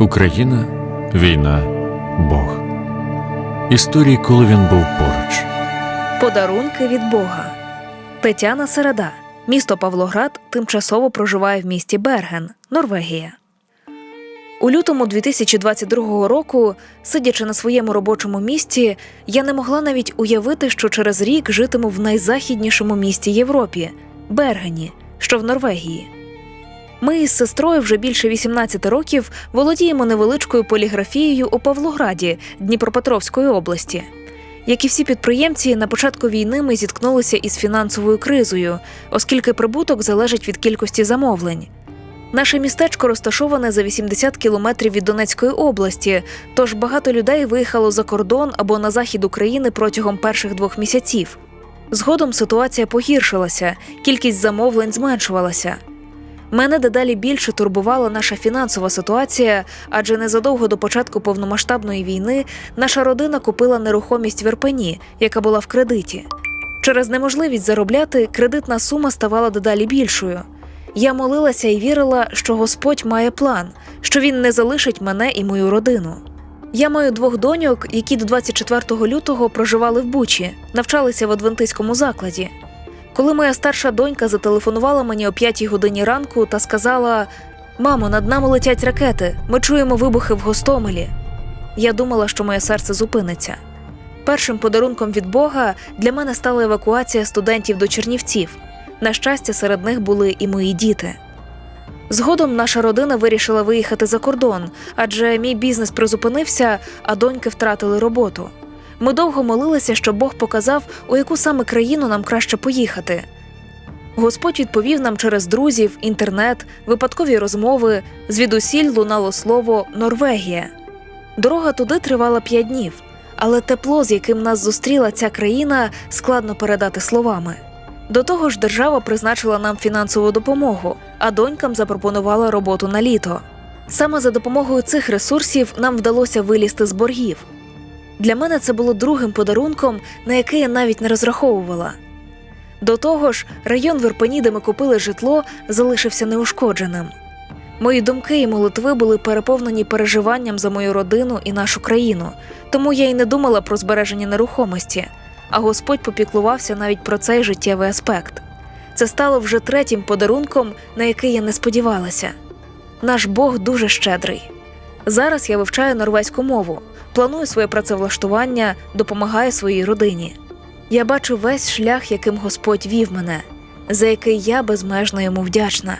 Україна, війна, Бог. Історії, коли він був поруч. Подарунки від Бога. Тетяна Середа. Місто Павлоград тимчасово проживає в місті Берген, Норвегія. У лютому 2022 року, сидячи на своєму робочому місці, я не могла навіть уявити, що через рік житиму в найзахіднішому місті Європі Бергені, що в Норвегії. Ми із сестрою вже більше 18 років володіємо невеличкою поліграфією у Павлограді Дніпропетровської області. Як і всі підприємці, на початку війни ми зіткнулися із фінансовою кризою, оскільки прибуток залежить від кількості замовлень. Наше містечко розташоване за 80 кілометрів від Донецької області, тож багато людей виїхало за кордон або на захід України протягом перших двох місяців. Згодом ситуація погіршилася, кількість замовлень зменшувалася. Мене дедалі більше турбувала наша фінансова ситуація, адже незадовго до початку повномасштабної війни наша родина купила нерухомість в Ірпені, яка була в кредиті. Через неможливість заробляти кредитна сума ставала дедалі більшою. Я молилася і вірила, що Господь має план, що він не залишить мене і мою родину. Я маю двох доньок, які до 24 лютого проживали в Бучі, навчалися в адвентистському закладі. Коли моя старша донька зателефонувала мені о 5 годині ранку та сказала: Мамо, над нами летять ракети, ми чуємо вибухи в Гостомелі. Я думала, що моє серце зупиниться. Першим подарунком від Бога для мене стала евакуація студентів до Чернівців. На щастя, серед них були і мої діти. Згодом наша родина вирішила виїхати за кордон, адже мій бізнес призупинився, а доньки втратили роботу. Ми довго молилися, щоб Бог показав, у яку саме країну нам краще поїхати. Господь відповів нам через друзів, інтернет, випадкові розмови. Звідусіль лунало слово Норвегія. Дорога туди тривала п'ять днів, але тепло, з яким нас зустріла ця країна, складно передати словами. До того ж, держава призначила нам фінансову допомогу, а донькам запропонувала роботу на літо. Саме за допомогою цих ресурсів нам вдалося вилізти з боргів. Для мене це було другим подарунком, на який я навіть не розраховувала. До того ж, район в де ми купили житло, залишився неушкодженим. Мої думки і молитви були переповнені переживанням за мою родину і нашу країну, тому я й не думала про збереження нерухомості, а Господь попіклувався навіть про цей життєвий аспект. Це стало вже третім подарунком, на який я не сподівалася. Наш Бог дуже щедрий. Зараз я вивчаю норвезьку мову, планую своє працевлаштування, допомагає своїй родині. Я бачу весь шлях, яким Господь вів мене, за який я безмежно йому вдячна.